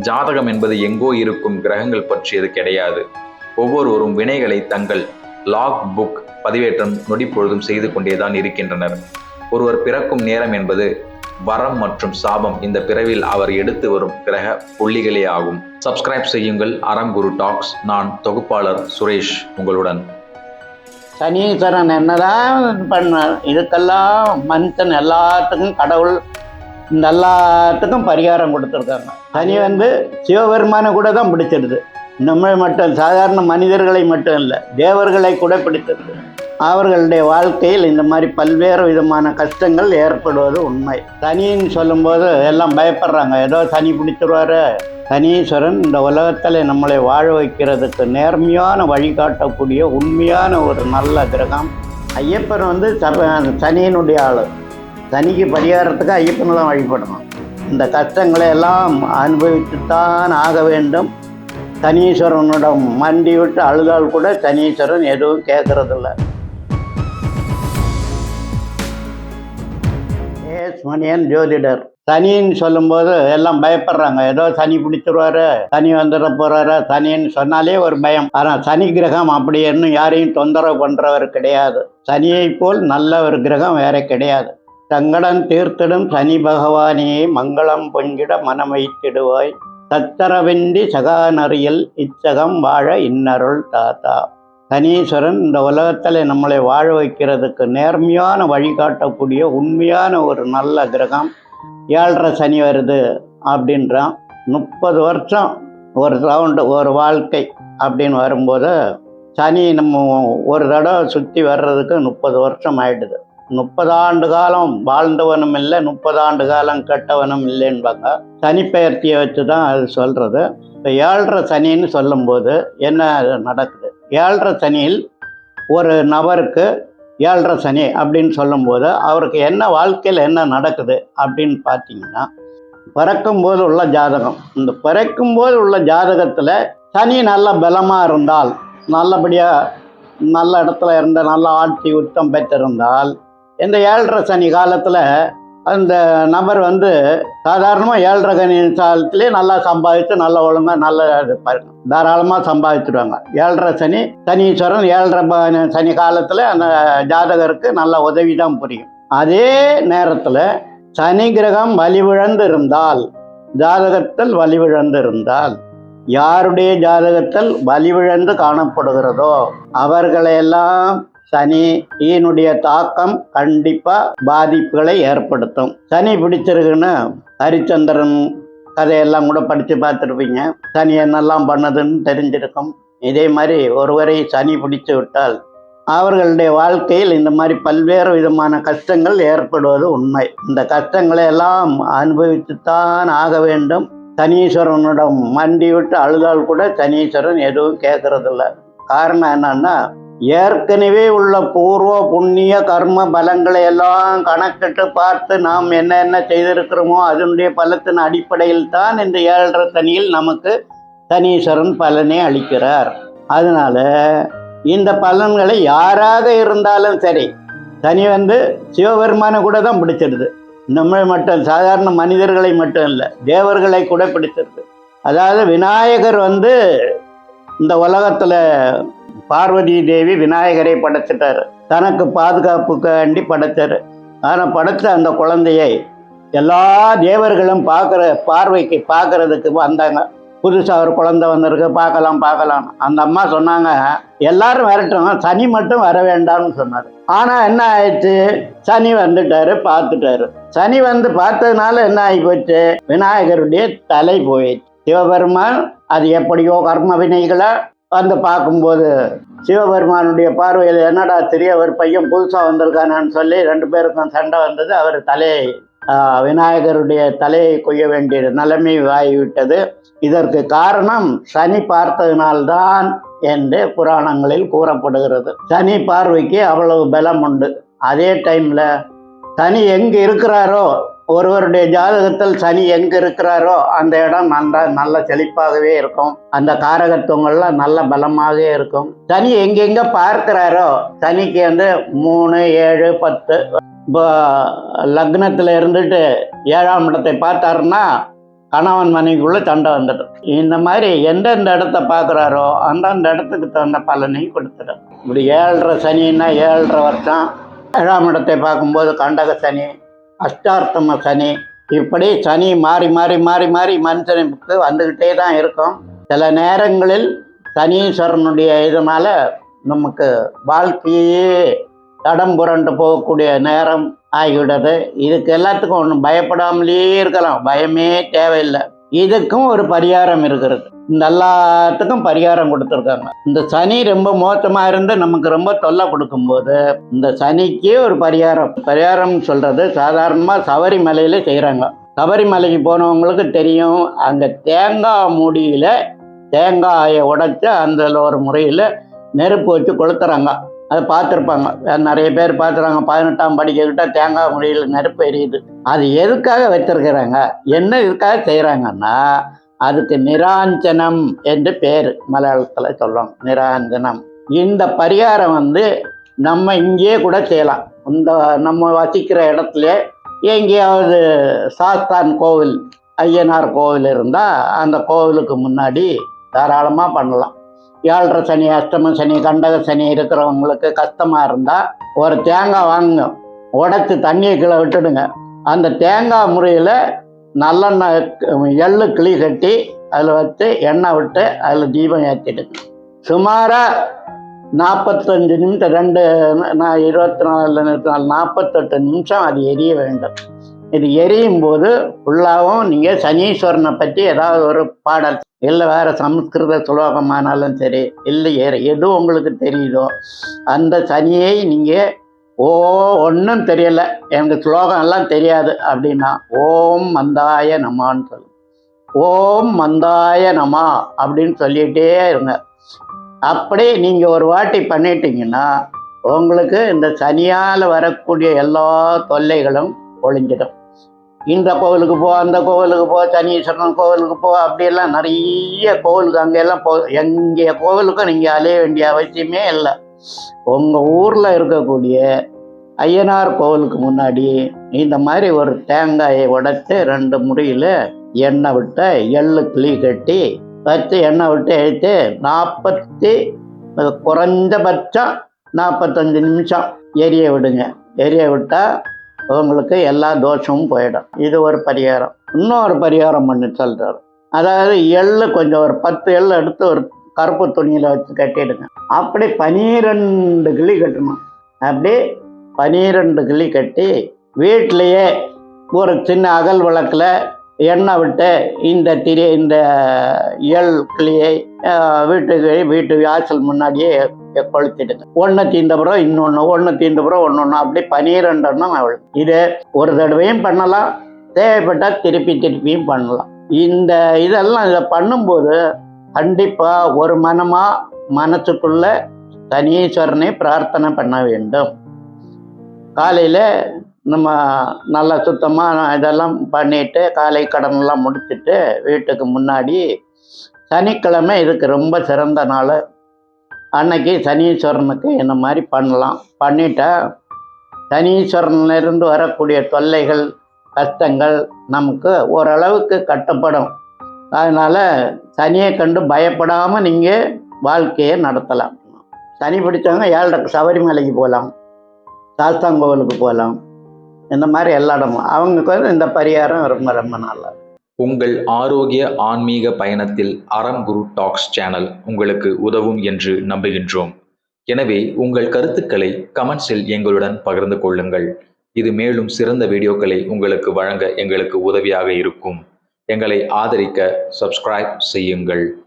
ஜாதகம் என்பது எங்கோ இருக்கும் கிரகங்கள் பற்றியது கிடையாது. ஒவ்வொருவரும் வினைகளை தங்கள் லாக் புக் பதிவேற்றம் நொடிப்பொழுதும் செய்து கொண்டேதான் இருக்கின்றனர். ஒருவர் பிறக்கும் நேரம் என்பது வரம் மற்றும் சாபம். இந்த பிறவில் அவர் எடுத்து வரும் கிரக புள்ளிகளே ஆகும். சப்ஸ்கிரைப் செய்யுங்கள். அறம் குரு டாக்ஸ். நான் தொகுப்பாளர் சுரேஷ் உங்களுடன். சனீஸ்வரன் என்னதான் பண்ணார் இதுக்கெல்லாம் மனுஷன் எல்லாத்துக்கும் கடவுள் இந்த எல்லாத்துக்கும் பரிகாரம் கொடுத்துருக்காங்க. சனி வந்து சிவபெருமானை கூட தான் பிடிச்சிருது. நம்ம மட்டும் சாதாரண மனிதர்களை மட்டும் இல்லை தேவர்களை கூட பிடித்தது அவர்களுடைய வாழ்க்கையில் இந்த மாதிரி பல்வேறு விதமான கஷ்டங்கள் ஏற்படுவது உண்மை. சனின்னு சொல்லும்போது எல்லாம் பயப்படுறாங்க. ஏதோ சனி பிடிச்சிருவாரு. சனீஸ்வரன் இந்த உலகத்தில் நம்மளை வாழ வைக்கிறதுக்கு நேர்மையான வழிகாட்டக்கூடிய உண்மையான ஒரு நல்ல கிரகம். ஐயப்பன் வந்து சனியினுடைய ஆள். சனிக்கு பரிகாரத்துக்கு ஐயப்பனை தான் வழிபடணும். இந்த கஷ்டங்களை எல்லாம் அனுபவித்துத்தான் ஆக வேண்டும். சனீஸ்வரனிடம் மண்டி விட்டு அழுதால் கூட சனீஸ்வரன் எதுவும் கேட்கறதில்ல. மணியன் ஜோதிடர். சனின்னு சொல்லும்போது எல்லாம் பயப்படுறாங்க. ஏதோ சனி பிடிச்சிருவாரு சனி வந்துட போறாரு சனின்னு சொன்னாலே ஒரு பயம். ஆனால் சனி கிரகம் அப்படி இன்னும் யாரையும் தொந்தரவு பண்றவர் கிடையாது. சனியை போல் நல்ல ஒரு கிரகம் வேற கிடையாது. தங்கடன் தீர்த்திடும் சனி பகவானே மங்களம் பொங்கிட மனம் வைத்திடுவாய் சச்சரவின்றி சகாநறியில் இச்சகம் வாழ இன்னருள் தாத்தா. சனீஸ்வரன் இந்த உலகத்தில் நம்மளை வாழ வைக்கிறதுக்கு நேர்மையான வழிகாட்டக்கூடிய உண்மையான ஒரு நல்ல கிரகம். ஏழரை சனி வருது அப்படின்றான். முப்பது வருஷம் ஒரு ரவுண்டு ஒரு வாழ்க்கை அப்படின்னு வரும்போது சனி நம்ம ஒரு தடவை சுற்றி வர்றதுக்கு முப்பது வருஷம் ஆயிடுது. முப்பது ஆண்டு காலம் வாழ்ந்தவனும் இல்லை முப்பது ஆண்டு காலம் கெட்டவனும் இல்லைன்பாங்க சனி வச்சு தான் அது சொல்கிறது இப்போ ஏழரை சனின்னு சொல்லும்போது என்ன நடக்குது? ஏழரை சனியில் ஒரு நபருக்கு ஏழரை சனி அப்படின்னு சொல்லும்போது அவருக்கு என்ன வாழ்க்கையில் என்ன நடக்குது அப்படின்னு பார்த்தீங்கன்னா பிறக்கும்போது உள்ள ஜாதகம். இந்த பிறக்கும்போது உள்ள ஜாதகத்தில் சனி நல்ல பலமாக இருந்தால் நல்லபடியாக நல்ல இடத்துல இருந்த நல்ல ஆட்சி உத்தம் பெற்றிருந்தால் இந்த ஏழரை சனி காலத்தில் அந்த நபர் வந்து சாதாரணமாக ஏழரை சனி காலத்திலே நல்லா சம்பாதிச்சு நல்ல ஒழுங்காக நல்ல இருப்பாரு தாராளமாக சம்பாதிச்சிடுவாங்க ஏழரை சனி சனீஸ்வரன் ஏழரை ப- சனி காலத்தில் அந்த ஜாதகருக்கு நல்ல உதவி தான் புரியும். அதே நேரத்தில் சனி கிரகம் வலிவிழந்து இருந்தால் ஜாதகத்தில் வலிவிழந்து இருந்தால் யாருடைய ஜாதகத்தில் வலிவிழந்து காணப்படுகிறதோ அவர்களையெல்லாம் சனி ஈனுடைய தாக்கம் கண்டிப்பா பாதிப்புகளை ஏற்படுத்தும். சனி பிடிச்சிருக்குன்னு ஹரிச்சந்திரன் கதையெல்லாம் கூட படித்து பார்த்துருப்பீங்க. சனி என்னெல்லாம் பண்ணுதுன்னு தெரிஞ்சிருக்கும். இதே மாதிரி ஒருவரை சனி பிடிச்சு விட்டால் அவர்களுடைய வாழ்க்கையில் இந்த மாதிரி பல்வேறு விதமான கஷ்டங்கள் ஏற்படுவது உண்மை. இந்த கஷ்டங்களை எல்லாம் அனுபவித்துத்தான் ஆக வேண்டும். சனீஸ்வரனிடம் மண்டி விட்டு அழுதால் கூட சனீஸ்வரன் எதுவும் கேட்கறதில்ல. காரணம் என்னன்னா ஏற்கனவே உள்ள பூர்வ புண்ணிய கர்ம பலங்களை எல்லாம் கணக்கிட்டு பார்த்து நாம் என்னென்ன செய்திருக்கிறோமோ அதனுடைய பலத்தின் அடிப்படையில் தான் இந்த ஏழரை தனியில் நமக்கு தனீஸ்வரன் பலனை அளிக்கிறார். அதனால இந்த பலன்களை யாராக இருந்தாலும் சரி தனி வந்து சிவபெருமானை கூட தான் பிடிச்சிடுது நம்ம மட்டும் சாதாரண மனிதர்களை மட்டும் இல்லை தேவர்களை கூட பிடிச்சிருது. அதாவது விநாயகர் வந்து இந்த உலகத்தில் பார்வதி தேவி விநாயகரை படைச்சிட்டாரு. தனக்கு பாதுகாப்புக்காண்டி படைச்சாரு ஆனால் படைச்ச அந்த குழந்தையை எல்லா தேவர்களும் பார்க்குற பார்வைக்கு பார்க்கறதுக்கு வந்தாங்க. புதுசாக ஒரு குழந்தை வந்திருக்கு பார்க்கலாம் பார்க்கலாம். அந்த அம்மா சொன்னாங்க எல்லாரும் வரட்டும் சனி மட்டும் வர வேண்டாம்னு சொன்னார். ஆனால் என்ன ஆயிடுச்சு? சனி வந்துட்டாரு பார்த்துட்டாரு. சனி வந்து பார்த்ததுனால என்ன ஆகி போச்சு விநாயகருடைய தலை போயிடுச்சு. சிவபெருமான் அது எப்படியோ கர்ம வினைகளை வந்து பார்க்கும்போது சிவபெருமானுடைய பார்வையில் என்னடா தெரிய ஒரு பையன் புதுசாக வந்திருக்கானான்னு சொல்லி ரெண்டு பேருக்கும் சண்டை வந்தது. அவர் தலையை விநாயகருடைய தலையை கொய்ய வேண்டிய நிலைமை ஆகிவிட்டது. இதற்கு காரணம் சனி பார்த்ததினால்தான் என்று புராணங்களில் கூறப்படுகிறது. சனி பார்வைக்கு அவ்வளவு பலம் உண்டு. அதே டைமில் சனி எங்கே இருக்கிறாரோ ஒருவருடைய ஜாதகத்தில் சனி எங்க இருக்கிறாரோ அந்த இடம் நல்ல நல்ல செழிப்பாகவே இருக்கும். அந்த காரகத்துவங்கள்லாம் நல்ல பலமாகவே இருக்கும். சனி எங்கெங்க பார்க்கிறாரோ சனிக்கு வந்து மூணு ஏழு பத்து. இப்போ லக்னத்தில் இருந்துட்டு ஏழாம் இடத்தை பார்த்தாருன்னா கணவன் மனைவிக்குள்ள சண்டை வந்துடும். இந்த மாதிரி எந்தெந்த இடத்த பார்க்குறாரோ அந்தந்த இடத்துக்கு தகுந்த பலனையும் கொடுத்துடும். இப்படி ஏழரை சனின்னா ஏழரை வருஷம். ஏழாம் இடத்தை பார்க்கும்போது கண்டக சனி அஷ்டார்த்தம சனி இப்படி சனி மாறி மாறி மாறி மாறி மனுஷனுக்கு வந்துக்கிட்டே தான் இருக்கும். சில நேரங்களில் சனீஸ்வரனுடைய இதனால் நமக்கு வாழ்க்கையே தடம் புரண்டு போகக்கூடிய நேரம் ஆகிவிடுது இதுக்கு எல்லாத்துக்கும் ஒன்றும் பயப்படாமலே இருக்கலாம். பயமே தேவையில்லை. இதுக்கும் ஒரு பரிகாரம் இருக்கிறது. இந்த எல்லாத்துக்கும் பரிகாரம் கொடுத்துருக்காங்க. இந்த சனி ரொம்ப மோசமாக இருந்து நமக்கு ரொம்ப தொல்லை கொடுக்கும்போது இந்த சனிக்கு ஒரு பரிகாரம். பரிகாரம் சொல்கிறது சாதாரணமாக சபரிமலையில் செய்கிறாங்க சபரிமலைக்கு போனவங்களுக்கு தெரியும் அங்கே தேங்காய் மூடியில் தேங்காயை உடைச்சி அந்த ஒரு முறையில் நெருப்பு வச்சு கொளுத்துறாங்க. அதை பார்த்துருப்பாங்க. நிறைய பேர் பார்த்துறாங்க பதினெட்டாம் படிக்கிட்ட தேங்காய் முடியில் நெருப்பு எரியுது. அது எதுக்காக வச்சிருக்கிறாங்க? என்ன இதுக்காக செய்கிறாங்கன்னா அதுக்கு நிராஞ்சனம் என்று பேர் மலையாளத்தில் சொல்கிறோம் நிராஞ்சனம். இந்த பரிகாரம் வந்து நம்ம இங்கேயே கூட செய்யலாம். இந்த நம்ம வசிக்கிற இடத்துல எங்கேயாவது சாஸ்தான் கோவில் ஐயனார் கோவில் இருந்தால் அந்த கோவிலுக்கு முன்னாடி தாராளமாக பண்ணலாம். ஏழரை சனி அஷ்டம சனி கண்டக சனி இருக்கிறவங்களுக்கு கஷ்டமாக இருந்தால் ஒரு தேங்காய் வாங்குங்க. உடச்சி தண்ணியை கீழே விட்டுடுங்க. அந்த தேங்காய் முறையில் நல்லெண்ணெய் எள்ளு கிளி கட்டி அதில் வச்சு எண்ணெய் விட்டு அதில் தீபம் ஏற்றிடுங்க சுமாராக நாற்பத்தஞ்சு நிமிஷம் ரெண்டு நான் இருபத்தி நாலு நாலு நாற்பத்தெட்டு நிமிஷம் அது எரிய வேண்டும். இது எரியும் போது ஃபுல்லாகவும் நீங்கள் சனீஸ்வரனை பற்றி ஏதாவது ஒரு பாடல் இல்லை வேறு சம்ஸ்கிருத சுலோகமானாலும் சரி இல்லை எது உங்களுக்கு தெரியுதோ அந்த சனியை நீங்கள் ஓ ஒன்றும் தெரியல. எனக்கு ஸ்லோகம் எல்லாம் தெரியாது அப்படின்னா ஓம் மந்தாய நமான்னு சொல்லு ஓம் மந்தாய நமா அப்படின்னு சொல்லிகிட்டே இருங்க. அப்படி நீங்கள் ஒரு வாட்டி பண்ணிட்டீங்கன்னா உங்களுக்கு இந்த சனியால் வரக்கூடிய எல்லா தொல்லைகளும் ஒழிஞ்சிடும் இந்த கோவிலுக்கு போ அந்த கோவிலுக்கு போ சனீஸ்வரன் கோவிலுக்கு போ அப்படியெல்லாம் நிறைய கோவிலுக்கு அங்கெல்லாம் போ எங்கே கோவிலுக்கும் நீங்கள் அலைய வேண்டிய அவசியமே இல்லை. உங்கள் ஊரில் இருக்கக்கூடிய ஐயனார் கோவிலுக்கு முன்னாடி இந்த மாதிரி ஒரு தேங்காயை உடைத்து ரெண்டு முறையில் எண்ணெய் விட்டு எள்ளு கிளி கட்டி வச்சு எண்ணெய் விட்டு எழுத்து நாற்பத்தி குறைஞ்சபட்சம் நாற்பத்தஞ்சு நிமிஷம் எரிய விடுங்க. எரிய விட்டால் உங்களுக்கு எல்லா தோஷமும் போயிடும். இது ஒரு பரிகாரம். இன்னொரு பரிகாரம் பண்ணி சொல்கிறார் அதாவது எள்ளு கொஞ்சம் ஒரு பத்து எள்ளு எடுத்து ஒரு கருப்பு துணியில் வச்சு கட்டிடுங்க. அப்படி பனிரெண்டு கிளி கட்டணும். அப்படி பனிரெண்டு கிளி கட்டி வீட்டிலையே ஒரு சின்ன அகல் விளக்கில் எண்ணெய் விட்டு இந்த திரி இந்த இயல் கிளியை வீட்டுக்கு வீட்டு வாசல் முன்னாடியே கொளுத்திடுங்க. ஒன்று தீந்தபுறம் இன்னொன்று ஒன்று தீந்தபுறம் ஒன்று ஒன்று அப்படி பனிரெண்டெண்ணம் அவள் இது ஒரு தடவையும் பண்ணலாம். தேவைப்பட்டால் திருப்பி திருப்பியும் பண்ணலாம். இந்த இதெல்லாம் இதை பண்ணும்போது கண்டிப்பாக ஒரு மனமாக மனசுக்குள்ள தனீஸ்வரனை பிரார்த்தனை பண்ண வேண்டும். காலையில் நம்ம நல்லா சுத்தமாக இதெல்லாம் பண்ணிட்டு காலை கடனெல்லாம் முடிச்சுட்டு வீட்டுக்கு முன்னாடி சனிக்கிழமை இதுக்கு ரொம்ப சிறந்த நாள். அன்னைக்கு சனீஸ்வரனுக்கு இந்த மாதிரி பண்ணலாம். பண்ணிட்டா சனீஸ்வரனிலிருந்து வரக்கூடிய தொல்லைகள் கஷ்டங்கள் நமக்கு ஓரளவுக்கு கட்டப்படும். அதனால் சனியை கண்டு பயப்படாமல் நீங்கள் வாழ்க்கையை நடத்தலாம். சனி பிடிச்சவங்க ஏழரை சபரிமலைக்கு போகலாம் சாஸ்தாங்கோவிலுக்கு போகலாம் இந்த மாதிரி எல்லா இடமும். அவங்களுக்கு வந்து இந்த பரிகாரம் ரொம்ப ரொம்ப நல்லா உங்கள் ஆரோக்கிய ஆன்மீக பயணத்தில் அறம் குரு டாக்ஸ் சேனல் உங்களுக்கு உதவும் என்று நம்புகின்றோம். எனவே உங்கள் கருத்துக்களை கமெண்ட்ஸில் எங்களுடன் பகிர்ந்து கொள்ளுங்கள். இது மேலும் சிறந்த வீடியோக்களை உங்களுக்கு வழங்க எங்களுக்கு உதவியாக இருக்கும். எங்களை ஆதரிக்க சப்ஸ்கிரைப் செய்யுங்கள்.